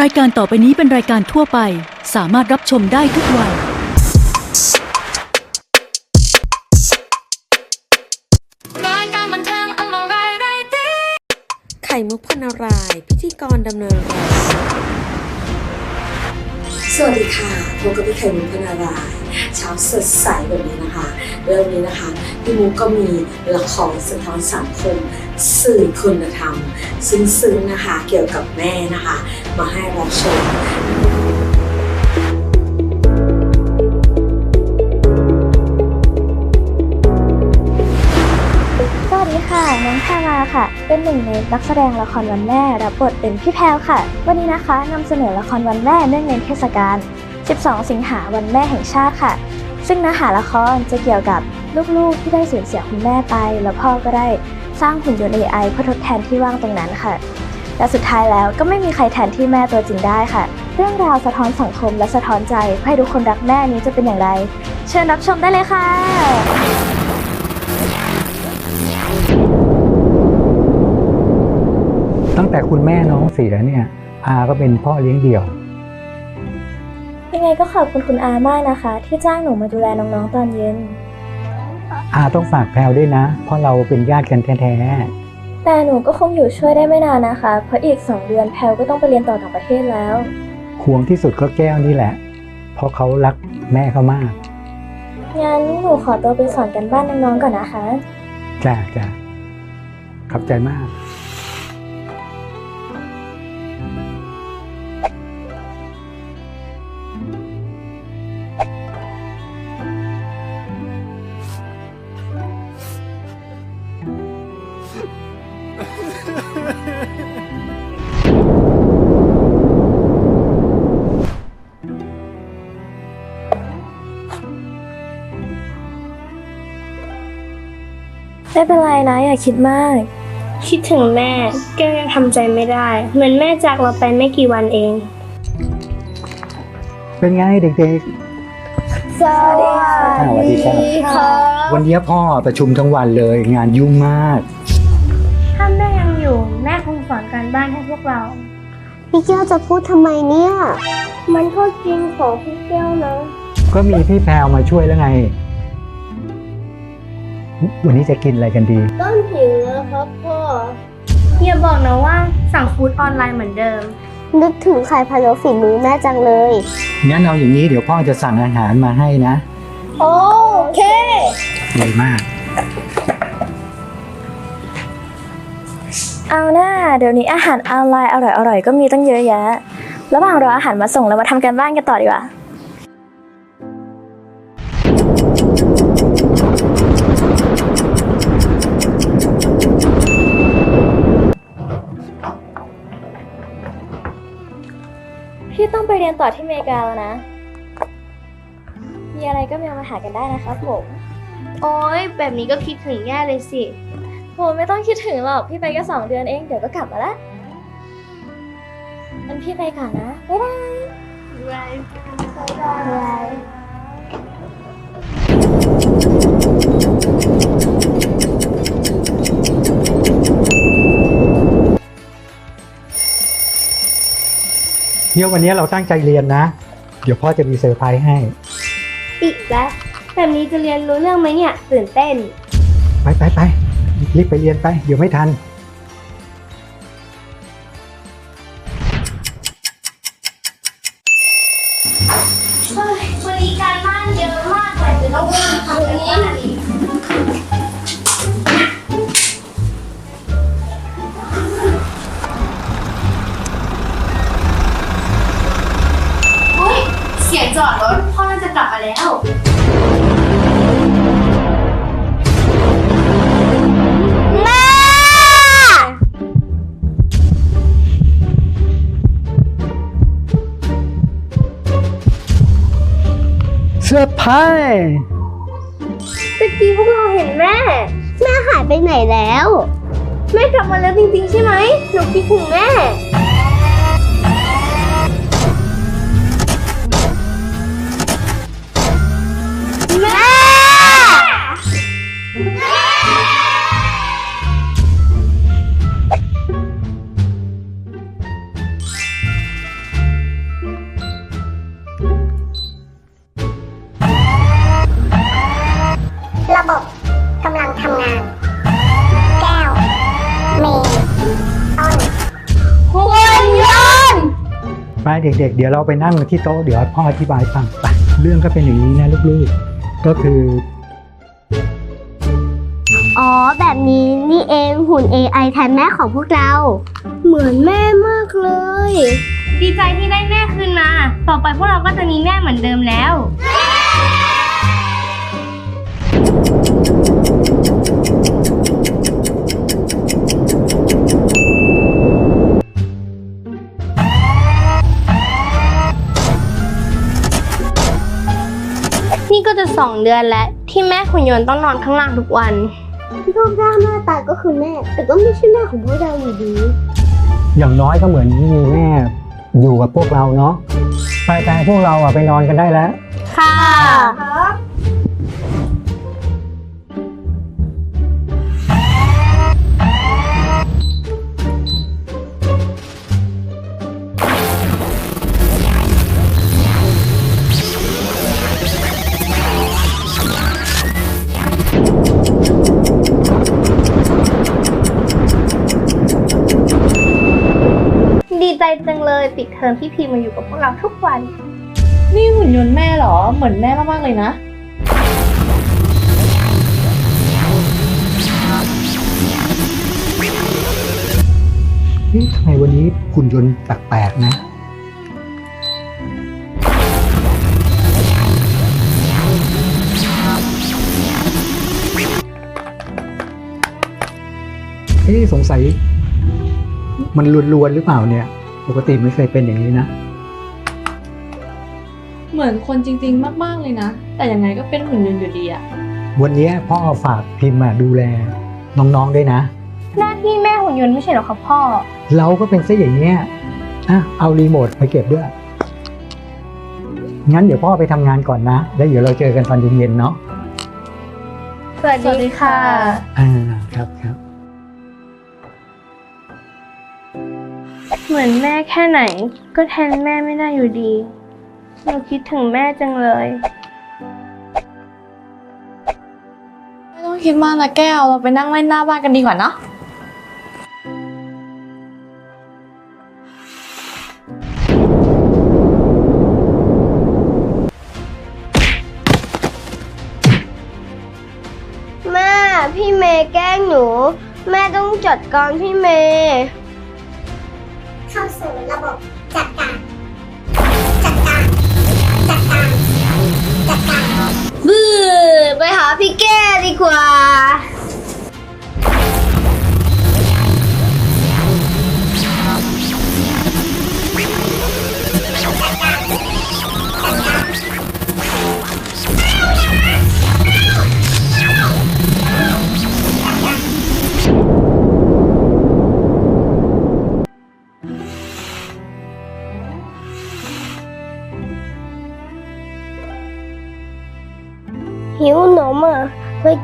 รายการต่อไปนี้เป็นรายการทั่วไป สามารถรับชมได้ทุกวัย รายการบันเทิงอร่อยไรตีไข่มุกพนาราย พิธีกรดำเนินรายการ สวัสดีค่ะพบกับพี่ไข่มุกพนารายเช้าสดใสแบบนี้นะคะ เรื่องนี้นะคะพี่มุกก็มีละครสะท้อนสังคมสื่อคุณธรรม ซึ้งๆนะคะ เกี่ยวกับแม่นะคะ มาให้รับชม เป็นหนึ่งในนักแสดงละครวันแม่รับบทเป็นพี่แพรวค่ะ วันนี้นะคะนำเสนอละครวันแม่เนื่องในเทศกาล 12 สิงหาวันแม่แห่งชาติค่ะ ซึ่งเนื้อหาละครจะเกี่ยวกับลูกๆ ที่ได้สูญเสียคุณแม่ไป แล้วพ่อก็ได้สร้างหุ่นยนต์ AI เพื่อทดแทนที่ว่างตรงนั้นค่ะ และสุดท้ายแล้วก็ไม่มีใครแทนที่แม่ตัวจริงได้ค่ะ เรื่องราวสะท้อนสังคมและสะท้อนใจให้ทุกคนรักแม่นี้จะเป็นอย่างไร เชิญรับชมได้เลยค่ะ แต่คุณแม่น้องเสียเนี่ยอาก็เป็นพ่อเลี้ยงเดี่ยว ยังไงก็ขอบคุณคุณอามากนะคะ ที่จ้างหนูมาดูแลน้องๆตอนเย็น อาต้องฝากแพลวด้วยนะ เพราะเราเป็นญาติกันแท้แต่หนูก็คงอยู่ช่วยได้ไม่นานนะคะ เพราะอีก2เดือนแพลวก็ต้องไปเรียนต่อต่างประเทศแล้ว ๆห่วงที่สุดก็แก้วนี่แหละ เพราะเขารักแม่เขามากงั้นหนูขอตัวไปสอนกันบ้านน้องๆก่อนนะคะ จ้าจ้าขอบใจมาก ไม่เป็นไรนะอย่าคิดมาก คิดถึงแม่แก้วยังทำใจไม่ได้ เหมือนแม่จากเราไปไม่กี่วันเอง เป็นไงเด็กสวัสดีค่ะๆอ่าสวัสดีครับวันนี้พ่อประชุมทั้งวันเลย งานยุ่งมาก ถ้าแม่ยังอยู่ แม่คงสอนการบ้านให้พวกเรา พี่แก้วจะพูดทำไมเนี่ย มันก็จริงของพี่แก้วนะ ก็มีพี่แพลวมาช่วยแล้วไง วันนี้จะกินอะไรกันดี ต้นหิวแล้วครับพ่ออย่าบอกนะว่าสั่งฟู้ดออนไลน์เหมือนเดิม นึกถึงไข่พะโล้ฝีมือแม่จังเลย งั้นเอาอย่างนี้เดี๋ยวพ่อจะสั่งอาหารมาให้นะ โอเคดีมาก เอาหน้าเดี๋ยวนี้อาหารออนไลน์อร่อยๆก็มีตั้งเยอะแยะ ระหว่างรออาหารมาส่งเรามาทำกันบ้านกันต่อดีกว่า เรียนต่อที่อเมริกาแล้วนะ มีอะไรก็เมลมาหากันได้นะครับผม โอ้ยแบบนี้ก็คิดถึงแย่เลยสิ โหไม่ต้องคิดถึงหรอก พี่ไปแค่สองเดือนเอง เดี๋ยวก็กลับมาละงั้นพี่ไปก่อนนะ บ๊ายบาย บ๊ายบาย เดี๋ยววันนี้เราตั้งใจเรียนนะ เดี๋ยวพ่อจะมีเซอร์ไพรส์ให้ อีกแล้วแบบนี้จะเรียนรู้เรื่องไหมเนี่ย ตื่นเต้น ไปไปไปรีบไปเรียนไป เดี๋ยวไม่ทันวัน ไปตะกี้พวกเราเห็นแม่ แม่หายไปไหนแล้ว แม่กลับมาแล้วจริงๆใช่ไหมหนูคิดถึงแม่ เด็กๆ เดี๋ยวเราไปนั่งที่โต๊ะเดี๋ยวพ่ออธิบายฟังไปเรื่องก็เป็นอย่างนี้นะลูกๆ ก็คือ อ๋อ แบบนี้นี่เองหุ่น AI แทนแม่ของพวกเรา เหมือนแม่มากเลย ดีใจที่ได้แม่คืนมา ต่อไปพวกเราก็จะมีแม่เหมือนเดิมแล้ว นี่ก็จะสองเดือนแล้วที่แม่ขุนยนต์ต้องนอนข้างล่างทุกวันรูปร่างหน้าตาก็คือแม่ แต่ก็ไม่ใช่แม่ของพวกเราอยู่ดี อย่างน้อยก็เหมือนมีแม่อยู่กับพวกเราเนาะไปแต่พวกเราอะไปนอนกันได้แล้ว ค่ะ ปิดเทอมพี่พีมาอยู่กับพวกเราทุกวัน นี่หุ่นยนต์แม่เหรอ เหมือนแม่มากๆเลยนะ เฮ้ยทำไมวันนี้หุ่นยนต์แปลกๆนะ เอ๊ะสงสัย มันลวนๆหรือเปล่าเนี่ย ปกติไม่เคยเป็นอย่างนี้นะ เหมือนคนจริง ๆ มาก ๆ เลยนะ แต่ยังไงก็เป็นหุ่นยนต์อยู่ดีอะวันนี้พ่อฝากพิมพ์มาดูแลน้องๆด้วยนะ หน้าที่แม่หุ่นยนต์ไม่ใช่เหรอครับพ่อ เราก็เป็นซะอย่างเนี้ยอะเอารีโมทไปเก็บด้วย งั้นเดี๋ยวพ่อไปทำงานก่อนนะ แล้วเดี๋ยวเราเจอกันตอนเย็นๆเนาะ สวัสดีค่ะ อ่า ครับครับ เหมือนแม่แค่ไหน ก็แทนแม่ไม่ได้อยู่ดีหนูคิดถึงแม่จังเลย ไม่ต้องคิดมากนะแก้ว เราไปนั่งเล่นหน้าบ้านกันดีกว่าเนาะแม่พี่เมย์แกล้งหนู แม่ต้องจัดการพี่เมย์ เข้าสู่ระบบจัดการจัดการจัดการจัดการบื้อไปหา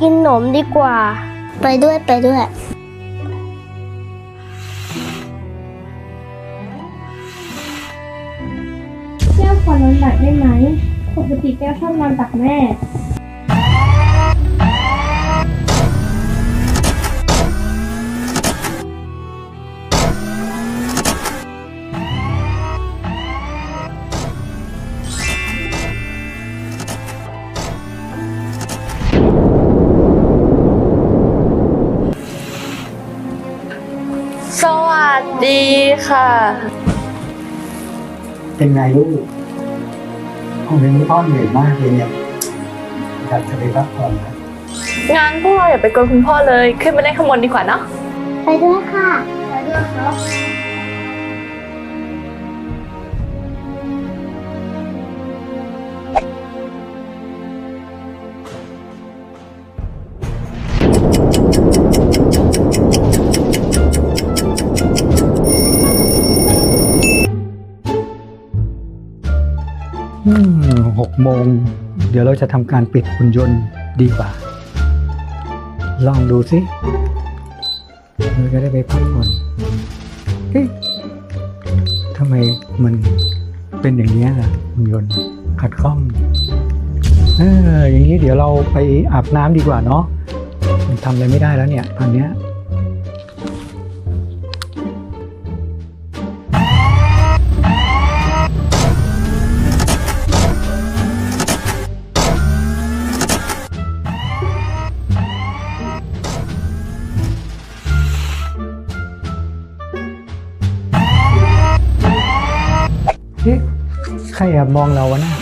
กินหนมดีกว่า ไปด้วยไปด้วย ค่ะ เป็นไงลูกวันนี้พ่อเหนื่อยมากเลยเนี่ยอยากจะไปพักผ่อนนะงานพวกเราอย่าไปกวนคุณพ่อเลย ขึ้นไปเล่นข้างบนดีกว่าเนาะไปด้วยค่ะ ไปด้วยครับ โมง เดี๋ยวเราจะทำการปิดหุ่นยนต์ดีกว่า ลองดูสิเราจะได้ไปพักผ่อนเอ๊ะทำไมมันเป็นอย่างนี้ล่ะหุ่นยนต์ขัดข้องเอออย่างนี้เดี๋ยวเราไปอาบน้ำดีกว่าเนาะทำอะไรไม่ได้แล้วเนี่ย ตอนเนี้ย มองเราวะน่ะ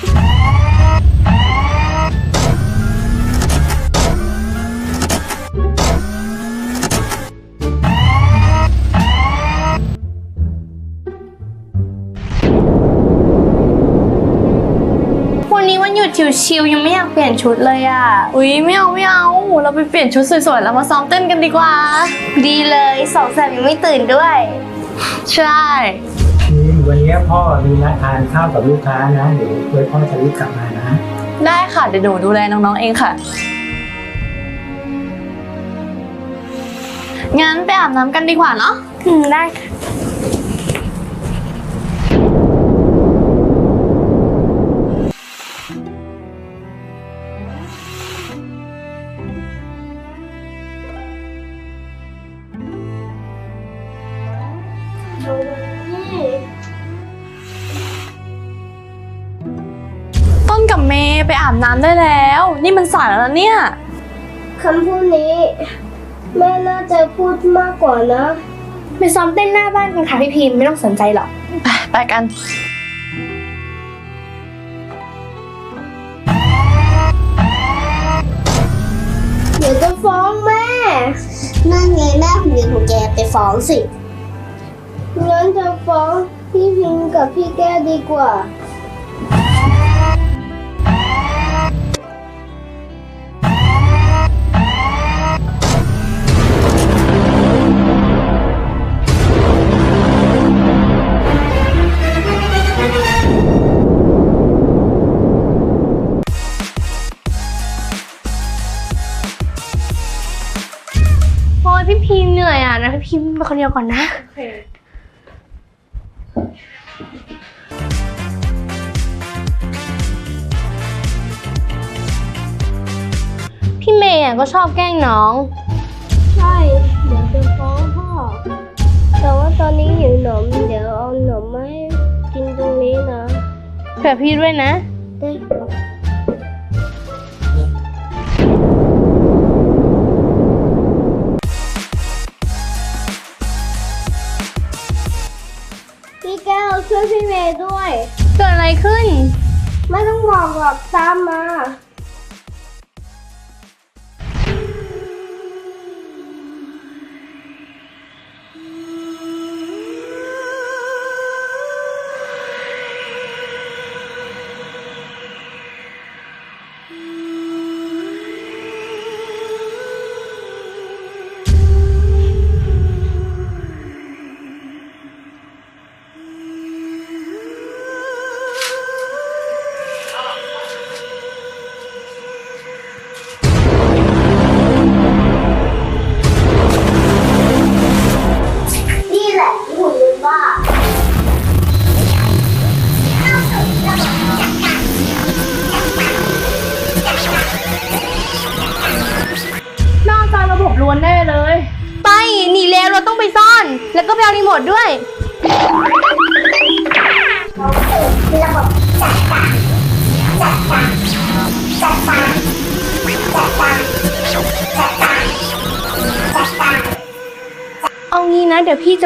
วันนี้วันหยุดชิวๆยังไม่อยากเปลี่ยนชุดเลยอะ อุ๊ยไม่เอาไม่เอา เราไปเปลี่ยนชุดสวยๆแล้วมาซ้อมเต้นกันดีกว่า ดีเลยสองแสบยังไม่ตื่นด้วย ใช่ทีม วันนี้พ่อมีนัดทานข้าวกับลูกค้านะ เดี๋ยวเพื่อพ่อจะรีบกลับมานะ ได้ค่ะ เดี๋ยวหนูดูแลน้องๆเองค่ะ งั้นไปอาบน้ำกันดีกว่าเนาะ อืมได้ค่ะ น้ำได้แล้ว นี่มันสายแล้วนะเนี่ยคำพูดนี้ แม่น่าจะพูดมากกว่านะ ไปซ้อมเต้นหน้าบ้านกันค่ะพี่พิมพ์ไม่ต้องสนใจหรอก ไปไปกัน เดี๋ยวจะฟ้องแม่ นั่นไงแม่ของเด็กของแกไปฟ้องสิ งั้นจะฟ้องพี่พิมพ์กับพี่แก้วดีกว่า พี่พิมพ์ไปคนเดียวก่อนนะพี่เมย์อะก็ชอบแกล้งน้อง ใช่ เดี๋ยวจะฟ้องพ่อ แต่ว่าตอนนี้หิวหนม เดี๋ยวเอาหนมมาให้กินตรงนี้นะเผื่อพี่ด้วยนะ ได้ ช่วยพี่เมย์ด้วย เกิดอะไรขึ้น ไม่ต้องบอกหรอกตามมา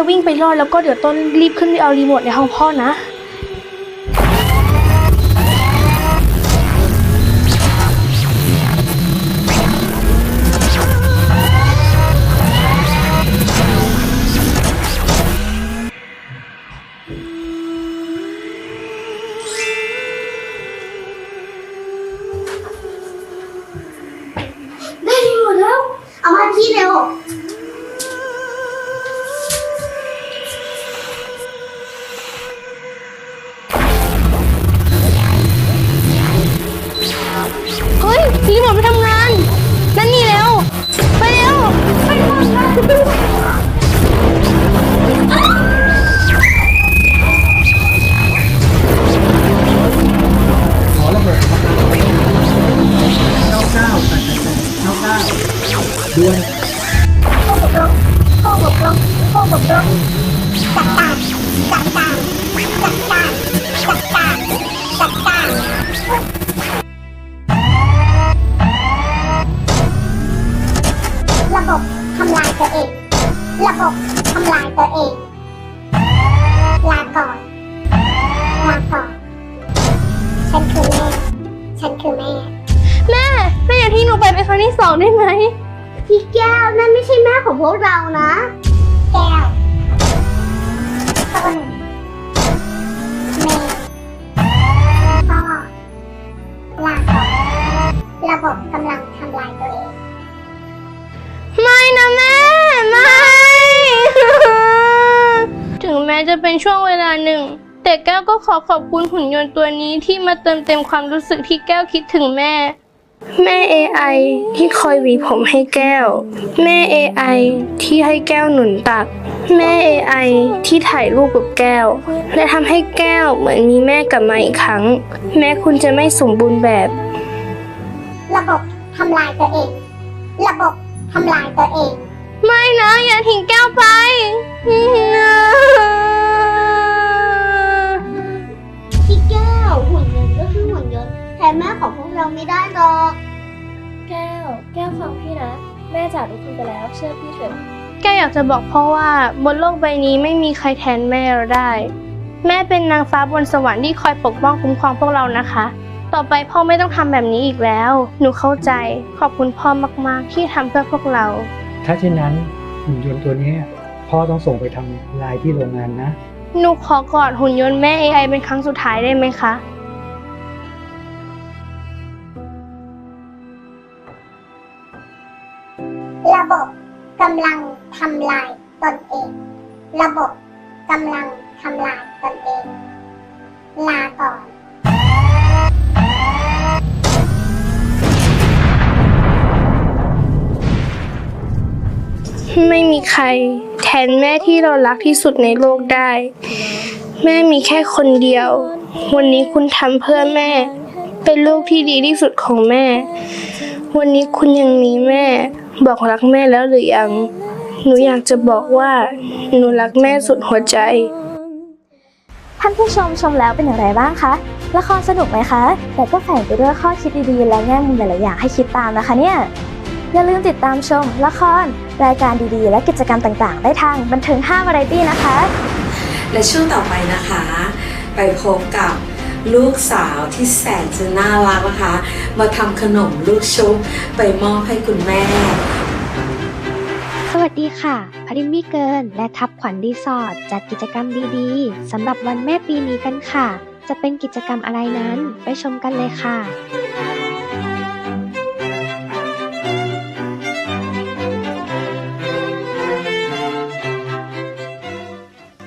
จะวิ่งไปรอดแล้วก็เดี๋ยวต้นรีบขึ้นไปเอารีโมทในห้องพ่อนะ ทำลายตัวเอง ระบบทำลายตัวเอง ลาก่อน ลาก่อน ฉันคือแม่ ฉันคือแม่ แม่ แม่อย่าทิ้งหนูไปเป็นครั้งที่สองได้ไหม พี่แก้วนั่นไม่ใช่แม่ของพวกเรานะ แก้วคนเมพ่อลาก่อระบบกำลังทำลายตัวเอง เป็นช่วงเวลาหนึ่ง แต่แก้วก็ขอขอบคุณหุ่นยนต์ตัวนี้ที่มาเติมเต็มความรู้สึกที่แก้วคิดถึงแม่ แม่ AI ที่คอยหวีผมให้แก้ว แม่ AI ที่ให้แก้วหนุนตัก แม่ AI ที่ถ่ายรูปกับแก้ว และทำให้แก้วเหมือนมีแม่กลับมาอีกครั้ง แม้คุณจะไม่สมบูรณ์แบบ ระบบทำลายตัวเอง ระบบทำลายตัวเอง ไม่นะ อย่าทิ้งแก้วไป แทนแม่ของพวกเราไม่ได้หรอก แก้ว แก้วฟังพี่นะ แม่จากทุกคนไปแล้วเชื่อพี่เถอะ แก้วอยากจะบอกพ่อว่าบนโลกใบนี้ไม่มีใครแทนแม่เราได้ แม่เป็นนางฟ้าบนสวรรค์ที่คอยปกป้องคุ้มครองพวกเรานะคะ ต่อไปพ่อไม่ต้องทำแบบนี้อีกแล้ว หนูเข้าใจขอบคุณพ่อมากๆ ที่ทำเพื่อพวกเรา ถ้าเช่นนั้นหุ่นยนต์ตัวนี้พ่อต้องส่งไปทำลายที่โรงงานนะ หนูขอกอดหุ่นยนต์แม่ AI เป็นครั้งสุดท้ายได้ไหมคะ ระบบกำลังทำลายตนเอง ระบบกำลังทำลายตนเอง ลาก่อนไม่มีใครแทนแม่ที่เรารักที่สุดในโลกได้ แม่มีแค่คนเดียว วันนี้คุณทำเพื่อแม่ เป็นลูกที่ดีที่สุดของแม่ วันนี้คุณยังมีแม่ บอกรักแม่แล้วหรือยัง หนูอยากจะบอกว่าหนูรักแม่สุดหัวใจ ท่านผู้ชมชมแล้วเป็นอย่างไรบ้างคะ ละครสนุกไหมคะ แต่ก็แฝงไปด้วยข้อคิดดีๆ และแง่มุมหลายๆอย่างให้คิดตามนะคะเนี่ย อย่าลืมติดตามชม ละคร รายการดีๆ และกิจกรรมต่างๆ ได้ทางบันเทิง5 Variety นะคะ และช่วงต่อไปนะคะ ไปพบกับ ลูกสาวที่แสนจะน่ารักนะคะ มาทำขนมลูกชุบไปมอบให้คุณแม่ สวัสดีค่ะพริมมี่เกิน และทับขวัญรีสอร์ทจัดกิจกรรมดีๆสำหรับวันแม่ปีนี้กันค่ะ จะเป็นกิจกรรมอะไรนั้นไปชมกันเลยค่ะ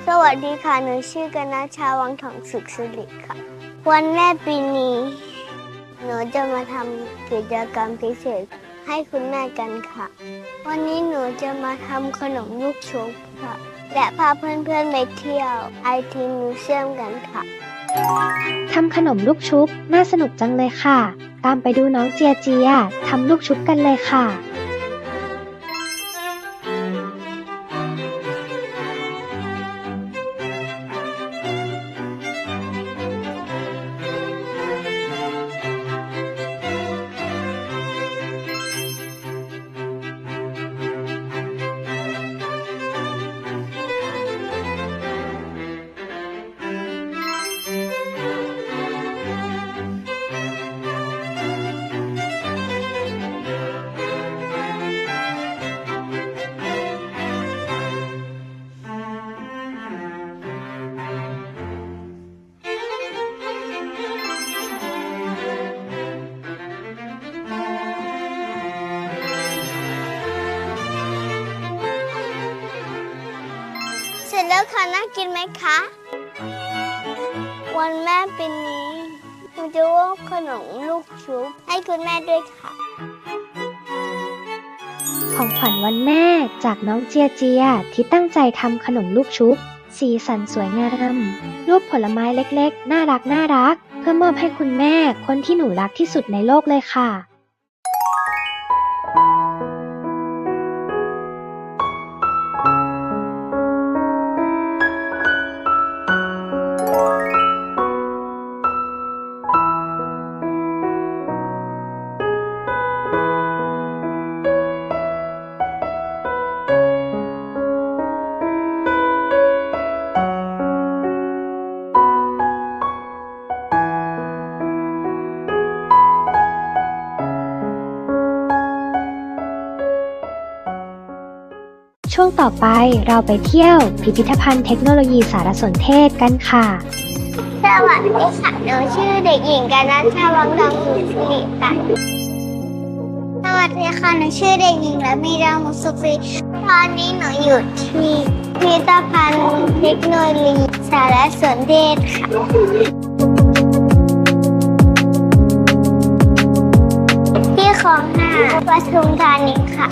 สวัสดีค่ะ หนูชื่อกนาชาวังทองสุขสิริค่ะ วันแม่ปีนี้ หนูจะมาทำกิจกรรมพิเศษให้คุณแม่กันค่ะ วันนี้หนูจะมาทำขนมลูกชุบค่ะ และพาเพื่อนๆไปเที่ยวไอทีมิวเซียมกันค่ะ ทำขนมลูกชุบน่าสนุกจังเลยค่ะ ตามไปดูน้องเจียเจียทำลูกชุบกันเลยค่ะ ร็จแล้วค่ะน่ากินไหมคะ วันแม่ปีนี้หนูจะวาดขนมลูกชุบให้คุณแม่ด้วยค่ะ ของขวัญวันแม่จากน้องเจียเจียที่ตั้งใจทำขนมลูกชุบ สีสันสวยงาม รูปผลไม้เล็กๆ น่ารักน่ารัก เพื่อมอบให้คุณแม่คนที่หนูรักที่สุดในโลกเลยค่ะ ต่อไปเราไปเที่ยวพิพิธภัณฑ์เทคโนโลยีสารสนเทศกันค่ะสวัสดีค่ะหนูชื่อเด็กหญิงกานัชาวังดองสุสิริค่ะสวัสดีค่ะหนูชื่อเด็กหญิงและมีดาวมุสุฟีตอนนี้หนูอยู่ที่พิพิธภัณฑ์เทคโนโลยีสารสนเทศค่ะที่คลองห้าปทุมธานีค่ะ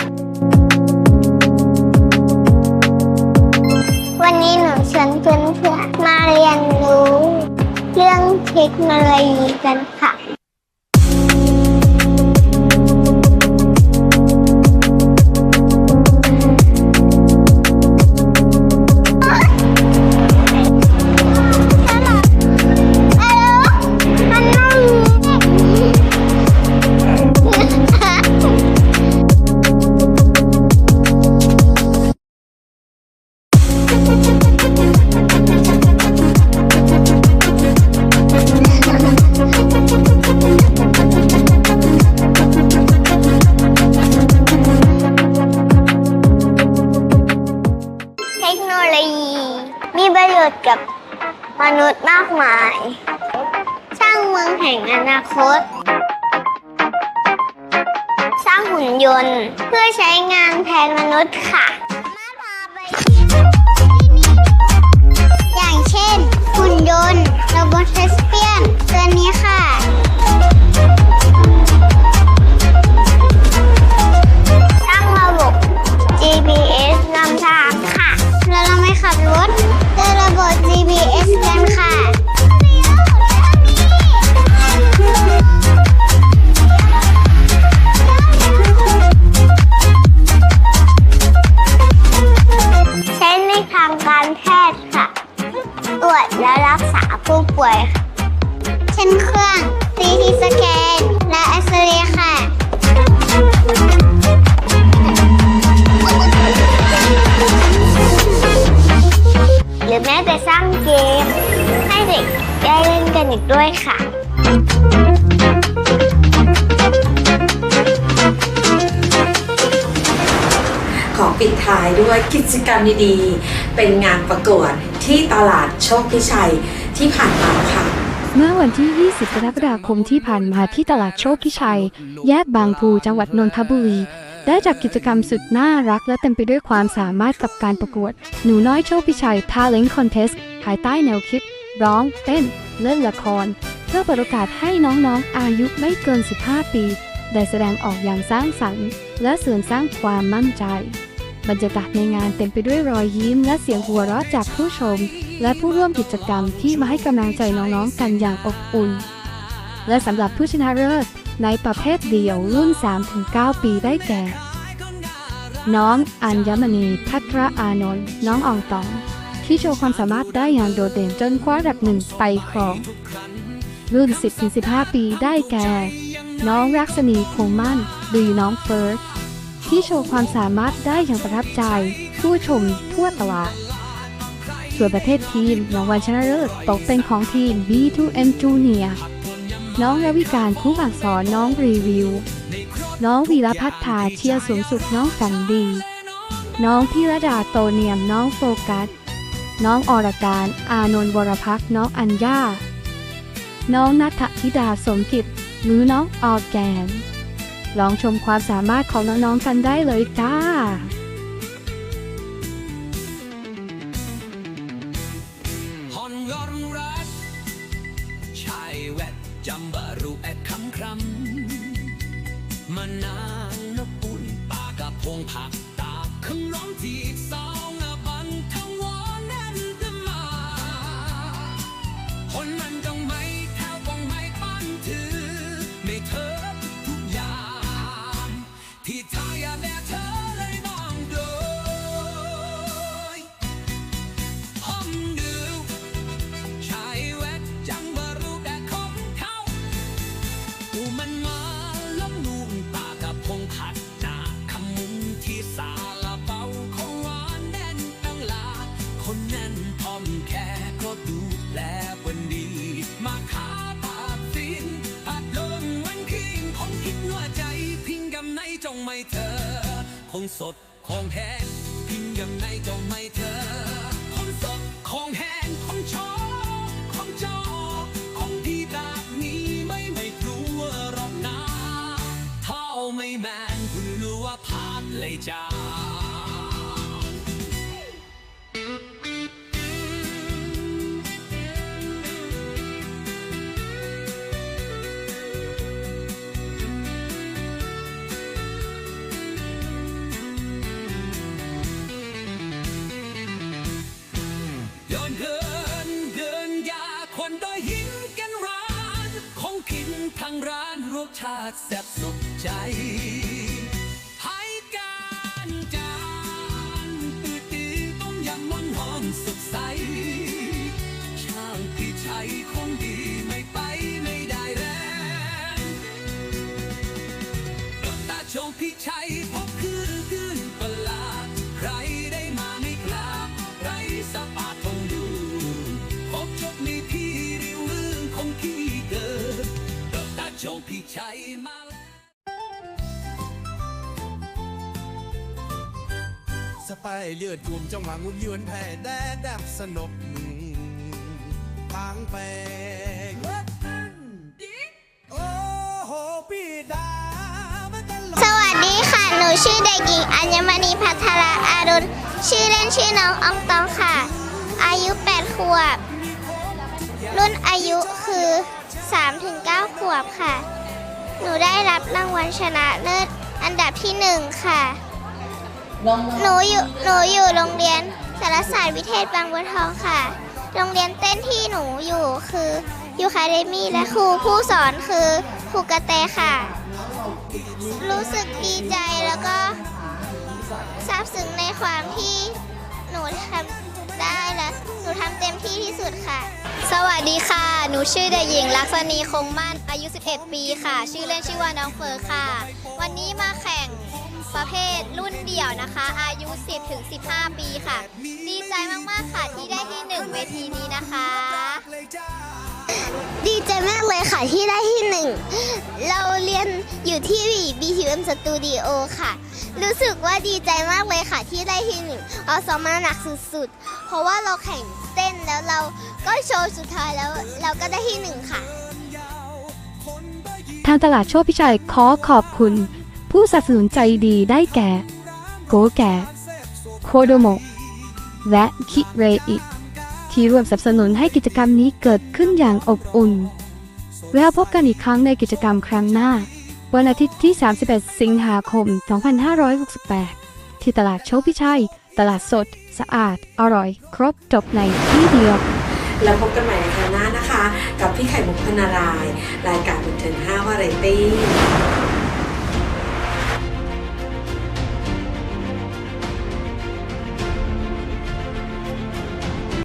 วันนี้หนูชวนเพื่อนๆมาเรียนรู้ เรื่องเทคโนโลยีกันค่ะ มนุษย์มากมาย สร้างเมืองแห่งอนาคต สร้างหุ่นยนต์เพื่อใช้งานแทนมนุษย์ค่ะ อย่างเช่น หุ่นยนต์โรบอทเทสเปียนตัวนี้ค่ะ กิจกรรมดีๆ เป็นงานประกวดที่ตลาดโชคพิชัยที่ผ่านมาค่ะ เมื่อวันที่ 20 กรกฎาคมที่ผ่านมาที่ตลาดโชคพิชัย แยกบางพูจังหวัดนนทบุรี ได้จัดกิจกรรมสุดน่ารักและเต็มไปด้วยความสามารถกับการประกวด หนูน้อยโชคพิชัย Talent Contest ภายใต้แนวคิด ร้อง เต้น เล่นละคร เพื่อเปิดโอกาสให้น้องๆ อายุไม่เกิน 15 ปี ได้แสดงออกอย่างสร้างสรรค์ และเสริมสร้างความมั่นใจ บรรยากาศในงานเต็มไปด้วยรอยยิ้มและเสียงหัวเราะจากผู้ชม และผู้ร่วมกิจกรรมที่มาให้กำลังใจน้องๆกันอย่างอบอุ่น และสำหรับผู้ชนะเลิศในประเภทเดี่ยวรุ่น 3-9 ปีได้แก่ น้องอัญมณีพัทรอานนท์น้องอองตอง ที่โชว์ความสามารถได้อย่างโดดเด่นจนคว้าอันดับหนึ่งไปครอง รุ่น 10-15 ปีได้แก่ น้องรักษณีคงมั่นหรือน้องเฟิร์ส ที่โชว์ความสามารถได้อย่างประทับใจผู้ชมทั่วตลาด ส่วนประเภททีมรางวัลชนะเลิศตกเป็นของทีม B2M Junior น้องรวิการผู้อักษรน้องรีวิว น้องวีรพัฒนาเชียร์สูงสุดน้องฝันดี น้องพิรดาโตเนียมน้องโฟกัส น้องอรการ อานนท์วรพักน้องอัญญา น้องนัทธิดาสมกิจหรือน้องออแกน ลองชมความสามารถของน้องๆกันได้เลยจ้า สดของแท้พิงยังไงก็ไม่ ชาติแซ่บสุดใจ ช่มาสไปเลือดกลุ่มจังหวะงุนยวนแผ่แดดดับสนบทางแปลงโอ้โหพี่ดาสวัสดีค่ะ หนูชื่อเด็กหญิงอัญมณีพัทรอารุณ ชื่อเล่นชื่อน้องอองตองค่ะ อายุ 8 ขวบ รุ่นอายุคือ 3-9 ขวบค่ะ หนูได้รับรางวัลชนะเลิศอันดับที่1ค่ะ หนูอยู่หนูอยู่โรงเรียนสารศาสตร์วิเทศบางบัวทองค่ะ โรงเรียนเต้นที่หนูอยู่คือยูคาเดมี่และครูผู้สอนคือครูกระแตค่ะ รู้สึกดีใจแล้วก็ซาบซึ้งในความที่หนูทำ ได้และหนูทำเต็มที่ที่สุดค่ะ สวัสดีค่ะ หนูชื่อเด็กหญิงลักษณีคงมั่นอายุ 11 ปีค่ะ ชื่อเล่นชื่อว่าน้องเฟิร์ค่ะ วันนี้มาแข่งประเภทรุ่นเดี่ยวนะคะ อายุ 10ถึง15 ปีค่ะ ดีใจมากๆค่ะที่ได้ที่1เวทีนี้นะคะ ดีใจมากเลยค่ะที่ได้ที่หนึ่งเราเรียนอยู่ที่ BTM Studio ค่ะ รู้สึกว่าดีใจมากเลยค่ะที่ได้ที่หนึ่งเราซ้อมมาหนักสุดๆ เพราะว่าเราแข่งเต้นแล้วเราก็โชว์สุดท้ายแล้วเราก็ได้ที่หนึ่งค่ะ ทางตลาดโชคพิชัยขอขอบคุณ ผู้สนับสนุนใจดีได้แก่ โกแก่โคโดโมและคิเรอิที่ร่วมสนับสนุนให้กิจกรรมนี้เกิดขึ้นอย่างอบอุ่น แล้วพบกันอีกครั้งในกิจกรรมครั้งหน้า วันอาทิตย์ที่ 31 สิงหาคม 2568 ที่ตลาดโชคพิชัย ตลาดสด สะอาด อร่อย ครบจบในที่เดียว แล้วพบกันใหม่ในครั้งหน้านะคะ กับพี่ไข่มุกพนาราย รายการบันเทิง5วาไรตี้